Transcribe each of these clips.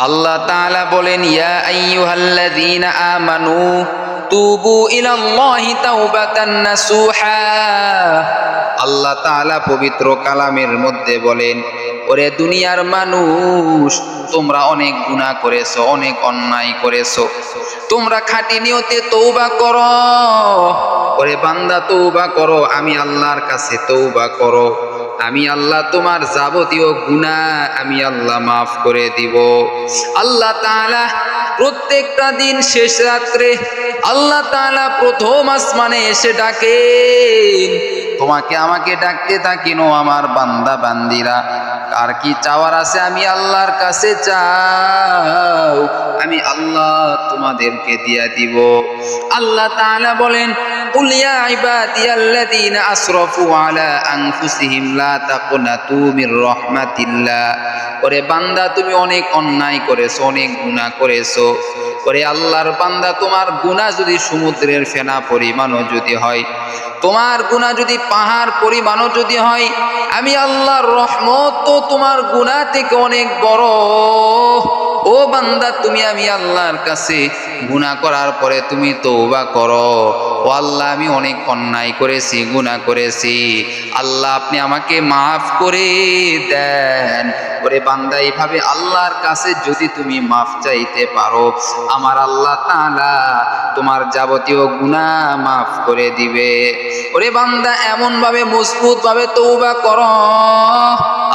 আল্লাহ তাআলা বলেন, ইয়া আইয়ুহাল্লাযীনা আমানু তুবু ইলাল্লাহি তাওবাতান নাসুহা। আল্লাহ তাআলা পবিত্র কালামের মধ্যে বলেন, ওরে দুনিয়ার মানুষ, তোমরা অনেক গুনাহ করেছ, অনেক অন্যায় করেছ। তোমরা খাঁটি নিয়তে তৌবা করো। ওরে বান্দা তৌবা করো, আমি আল্লাহর কাছে তৌবা করো। আমি আল্লাহ তোমার যাবতীয় গুনাহ আমি আল্লাহ মাফ করে দিব। আল্লাহ তাআলা প্রত্যেকটা দিন শেষ রাত্রে আল্লাহ তাআলা প্রথম আসমানে এসে ডাকেন, তোমাকে আমাকে ডাকতে থাকিনো আমার বান্দা বান্দিরা, আর কি চাওয়ার আছে আমি আল্লাহর কাছে চাও, আমি আল্লাহ তোমাদেরকে দিয়া দিব। আল্লাহ তাআলা বলেন قل يا عبادي الذين أسرفوا على أنفسهم لا تقنطوا من رحمة الله ওরে বান্দা তুমি অনেক অন্যায় করেছো অনেক গুনাহ করেছো ওরে আল্লাহর বান্দা তোমার গুনাহ যদি সমুদ্রের ফেনা পরিমাণও যদি হয় তোমার গুনাহ যদি পাহাড় পরিমাণও যদি হয় আমি আল্লাহর রহমত তো তোমার গুনাহ থেকে অনেক বড় ও বান্দা, তুমি আমি আল্লাহর কাছে গুনাহ করার পরে তুমি তৌবা করো। ও আল্লাহ, আমি অনেক অন্যায় করেছি, গুনাহ করেছি। আল্লাহ, আপনি আমাকে মাফ করে দেন। ওরে বান্দা, এইভাবে আল্লাহর কাছে যদি তুমি মাফ চাইতে পারো, আমার আল্লাহ তাআলা তোমার যাবতীয় গুনাহ মাফ করে দিবে। ওরে বান্দা এমন ভাবে মজবুত ভাবে তৌবা করো।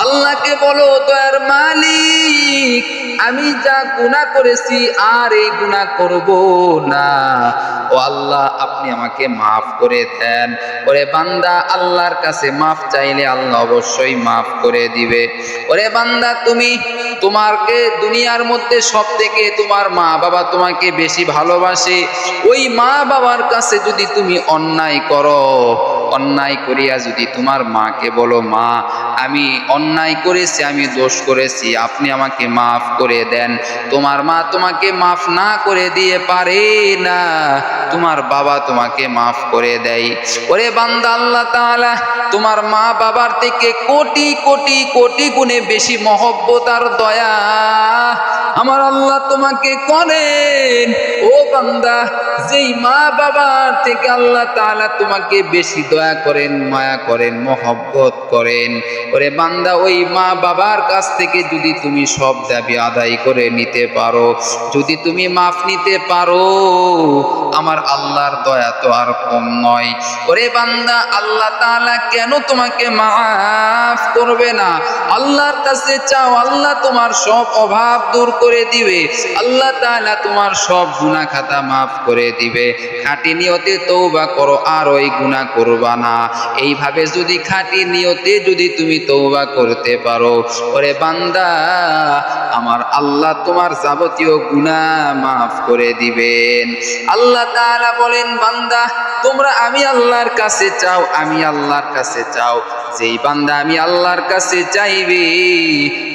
আল্লাহকে বলো তো আর মালিক আমি যা গুনাহ করেছি আর এই গুনাহ করব না। ও আল্লাহ, আপনি আমাকে মাফ করে দেন। ওরে বান্দা, আল্লাহর কাছে মাফ চাইলে আল্লাহ অবশ্যই মাফ করে দিবে। ওরে বান্দা, তুমি তোমাকে দুনিয়ার মধ্যে সব থেকে তোমার মা বাবা তোমাকে বেশি ভালোবাসে। ওই মা বাবার কাছে যদি তুমি অন্যায় করো অন্যায় করিয়া যদি তোমার মাকে বলো, মা, আমি অন্যায় করেছি, আমি দোষ করেছি, আপনি আমাকে মাফ করে দেন। তোমার মা তোমাকে মাফ না করে দিয়ে পারে না। তোমার বাবা তোমাকে মাফ করে দেয়। ওরে বান্দা, আল্লাহ তাআলা, তোমার মা বাবার থেকে কোটি কোটি কোটি গুণে বেশি মহব্বত আর দয়া। আমার আল্লাহ তোমাকে করেন। ও বান্দা, যেই মা বাবার থেকে আল্লাহ তাআলা তোমাকে বেশি দয়া করেন, মায়া করেন, মহব্বত করেন, ওরে বান্দা, ওই মা বাবার কাছ থেকে যদি তুমি সব দাবি আদায় করে নিতে পারো, যদি তুমি মাফ নিতে পারো, আমার আল্লাহর দয়া তো আর কম নয়। ওরে বান্দা, আল্লাহ তাআলা কেন তোমাকে মাফ করবে না? আল্লাহর কাছে চাও, আল্লাহ তোমার সব অভাব দূর করে দিবে। আল্লাহ তাআলা তোমার সব গুনাহ খাতা মাফ করে দিবে। খাঁটি নিয়তে তৌবা করো, আর ওই গুনাহ করবা না। এইভাবে যদি খাঁটি নিয়তে যদি তুমি তৌবা করতে পারো, ওরে বান্দা, আমার আল্লাহ তোমার যাবতীয় গুনাহ মাফ করে দিবেন। আল্লাহ তাআলা বলেন, বান্দা, তোমরা আমি আল্লাহর কাছে চাও, আমি আল্লাহর কাছে চাও। যেই বান্দা আমি আল্লাহর কাছে চাইবে,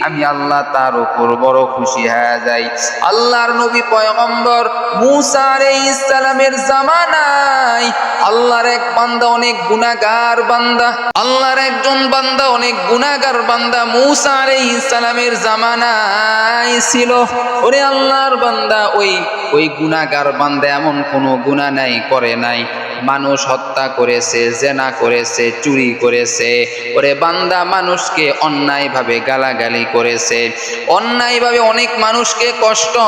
আমি আল্লাহ তার উপর বড় খুশি হয়ে যাই। আল্লাহর নবী পয়গম্বর মুসা আলাইহিস সালামের জামানায় আল্লাহর এক বান্দা অনেক গুনাহগার বান্দা, আল্লাহর একজন বান্দা অনেক গুনাহগার বান্দা মুসা আলাইহিস সালামের জামানায় ছিল। ওরে আল্লাহর বান্দা, ওই ওই গুনাহগার বান্দা এমন কোনো গুনাহ নাই, করে নাই। মানুষ হত্যা করেছে, জেনা করেছে, চুরি করেছে। ওরে বান্দা, মানুষকে অন্যায়ভাবে গালাগালি করেছে। অন্যায়ভাবে অনেক মানুষকে কষ্ট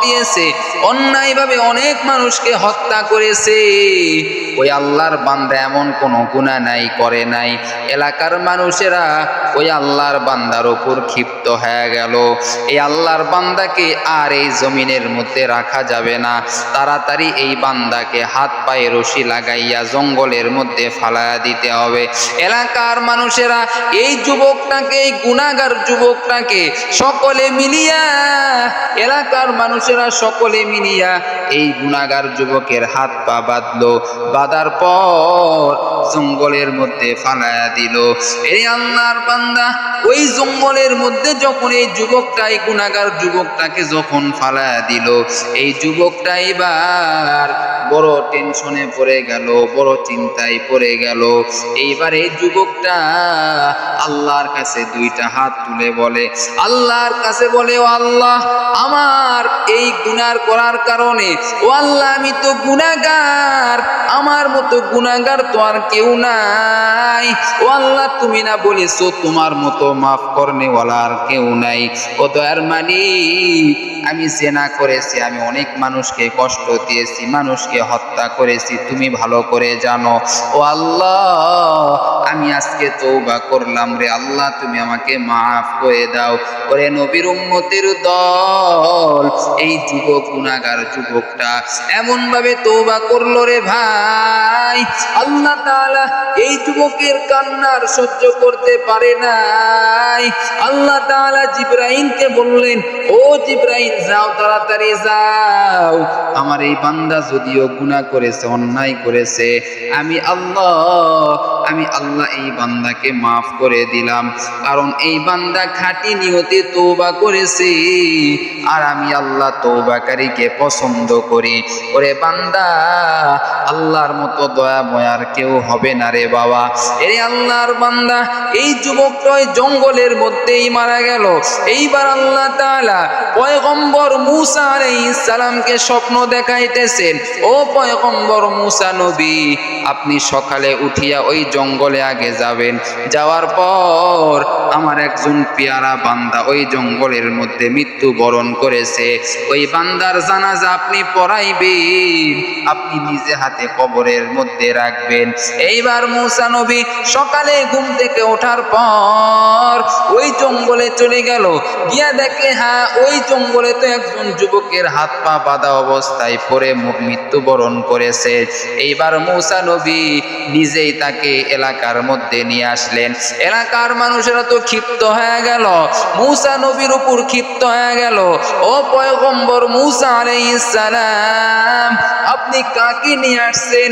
দিয়েছে। অন্যায়ভাবে অনেক মানুষকে হত্যা করেছে। ওই আল্লাহর বান্দা এমন কোনো গুণা নাই, করে নাই। এলাকার মানুষেরা ওই আল্লাহর বান্দার ওপর ক্ষিপ্ত হয়ে গেল। এই আল্লাহর বান্দাকে আর এই জমিনের মধ্যে রাখা যাবে না। তাড়াতাড়ি এই বান্দাকে হাত পায়ে রশি লাগাইয়া জঙ্গলের মধ্যে ফালাইয়া দিতে হবে। এলাকার মানুষেরা এই যুবকটাকে, এই গুণাগার যুবকটাকে সকলে মিলিয়া, এলাকার মানুষেরা সকলে মিলিয়া এই গুণাগার যুবকের হাত পা বাঁধলো। বাঁধার পর জঙ্গলের মধ্যে ফালাইয়া দিল। এই আল্লাহর বান্দা, ওই জঙ্গলের মধ্যে যখন এই যুবকটা, এই গুণাগার যুবকটাকে যখন ফালাইয়া দিল, এই যুবকটা এবার বড় টেনশনে পড়ে গেল, বড় চিন্তায় পড়ে গেল। এইবার এই যুবকটা আল্লাহর কাছে দুইটা হাত তুলে বলে, আল্লাহর কাছে বলে, ও আল্লাহ, আমার এই গুনার করার কারণে, ও আল্লাহ, আমি তো গুনাহগার, আমার মতো গুনাহগার তো আর কেউ নাই। ও আল্লাহ, তুমি না বলেছ তোমার মতো মাফ করনেওয়ালা আর কেউ নাই। ও দয়ার মালিক, আমি জেনা করেছি, আমি অনেক মানুষকে কষ্ট দিয়েছি, মানুষকে হত্যা করেছি তুমি ভালো করে জানো। ও আল্লাহ, আমি আজকে তৌবা করলাম রে আল্লাহ, তুমি আমাকে মাফ করে দাও। ওরে নবীর উম্মতের দল, এই যুবক গুণাগার যুবকটা এমন ভাবে তৌবা করল রে ভাই। আল্লাহ তাআলা এই যুবকের কান্নার সহ্য করতে পারে নাই। আল্লাহ তাআলা জিব্রাইলকে বললেন, ও জিব্রাইল, যাও তাড়াতাড়ি যাও। আমার এই বান্দা যদিও গুনাহ করেছে অন্যায় করেছে। আমি আল্লাহ আমি আল্লাহ এই বান্দাকে মাফ করে দিলাম। কারণ এই বান্দা খাঁটি নিয়তে তৌবা করেছে। আর আমি আল্লাহ তৌবাকারীকে পছন্দ করি। ওরে বান্দা, আল্লাহর মতো দয়া ময়ার কেউ হবে না রে বাবা। এরে আল্লাহর বান্দা, এই যুবকটা ওই জঙ্গলের মধ্যেই মারা গেল। এইবার আল্লাহ তাআলা পয়গম্বর মুসা আলাইহিস সালামকে স্বপ্ন দেখাইতেছেন, ও পয়গম্বর মুসা নবী, আপনি সকালে উঠিয়া ওই জঙ্গলে আগে যাবেন। যাওয়ার পর আমার একজন পেয়ারা বান্দা ওই জঙ্গলের মধ্যে মৃত্যুবরণ করেছে। ওই বান্দার জানাজা আপনি পড়াইবেন, আপনি নিজে হাতে কবরের মধ্যে রাখবেন। এইবার মুসা নবী সকালে ঘুম থেকে ওঠার পর ওই জঙ্গলে চলে গেল। গিয়া দেখে হ্যাঁ ওই জঙ্গলে তো একজন যুবকের হাত পা বাঁধা অবস্থায় পরে মৃত্যুবরণ করেছে। এইবার মুসা নবী নিজেই তাকে এলাকার মধ্যে নিয়ে আসলেন। এলাকার মানুষেরা তো ক্ষিপ্ত হয়ে গেল। মুসা নবীর উপর ক্ষিপ্ত হয়ে গেল। ও পয়গম্বর মুসা আলাইহিস সালাম, আপনি কাকে নিয়ে আসছেন?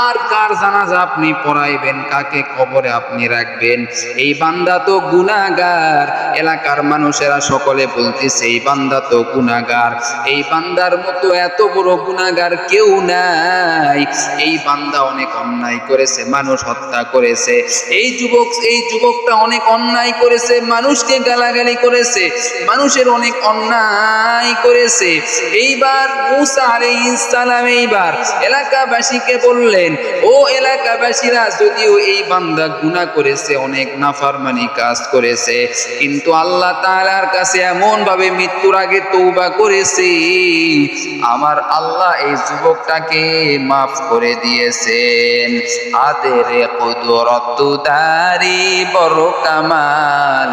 আর কার জানাজা আপনি পড়াইবেন? কাকে কবরে আপনি রাখবেন? এই বান্দা তো গুনাহগার। এলাকার মানুষেরা সকলে বলতেছে, এই বান্দা তো গুনাহগার। এই বান্দার মতো এত বড় গুনাহগার কেউ নাই। এই বান্দা অনেক অন্যায় করেছে। মানুষ হত্যা করেছে। এই যুবক, এই যুবকটা অনেক অন্যায় করেছে, মানুষকে গালাগালি করেছে, মানুষের অনেক অন্যায় করেছে। এইবার মুসা আলাইহিস সালাম এইবার এলাকাবাসীকে বললেন, ও এলাকাবাসীরা, যদিও এই বান্দা গুনাহ করেছে, অনেক নাফরমানি কাজ করেছে, কিন্তু আল্লাহ তাআলার কাছে এমন ভাবে মৃত্যুর আগে তৌবা করেছে। আমার আল্লাহ এই যুবকটাকে মাফ করে দিয়েছেন। আদের কুদরত দারি বড় কামাল।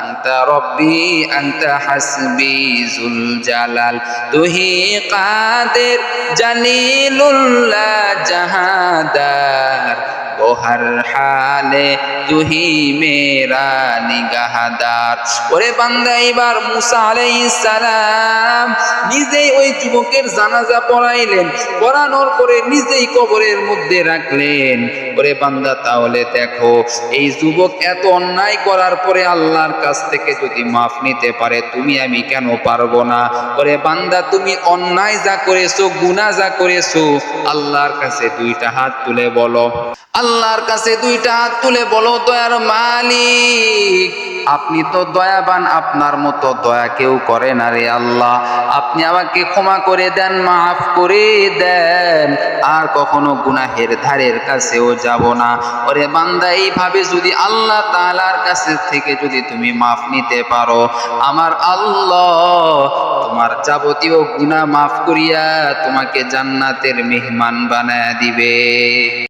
আন্তা রব্বি আন্তা হাসবি জুল জালাল তুহি কাদের জালিলুল্লাহ জাহাদার। বহার হালে তুহি মেরা নিগাহাদার। ওরে বান্দা, এবার মুসা আলাইহিস সালাম নিজেই ওই যুবকের জানাজা পড়াইলেন, পড়ানোর পরে নিজেই কবরের মধ্যে রাখলেন। ওরে বান্দা, তাহলে দেখো, এই যুবক এত অন্যায় করার পরে আল্লাহর কাছ থেকে যদি মাফ নিতে পারে, তুমি আমি কেন পারব না? ওরে বান্দা, তুমি অন্যায় যা করেছ, গুনাহ যা করেছ, আল্লাহর কাছে দুইটা হাত তুলে বলো। আল্লাহর কাছে দুইটা হাত তুলে বলো, দয়ার মালিক। আপনি তো দয়াবান, আপনার মতো দয়া কেউ করে না রে আল্লাহ। আপনি আমাকে ক্ষমা করে দেন, মাফ করে দেন। আর কখনো গুনাহের ধারের কাছেও যাব না। ওরে বান্দা, এইভাবে যদি আল্লাহ তাআলার কাছে থেকে যদি তুমি মাফ নিতে পারো, আমার আল্লাহ তোমার যাবতীয় গুনাহ মাফ করিয়া তোমাকে জান্নাতের মেহমান বানায় দিবে।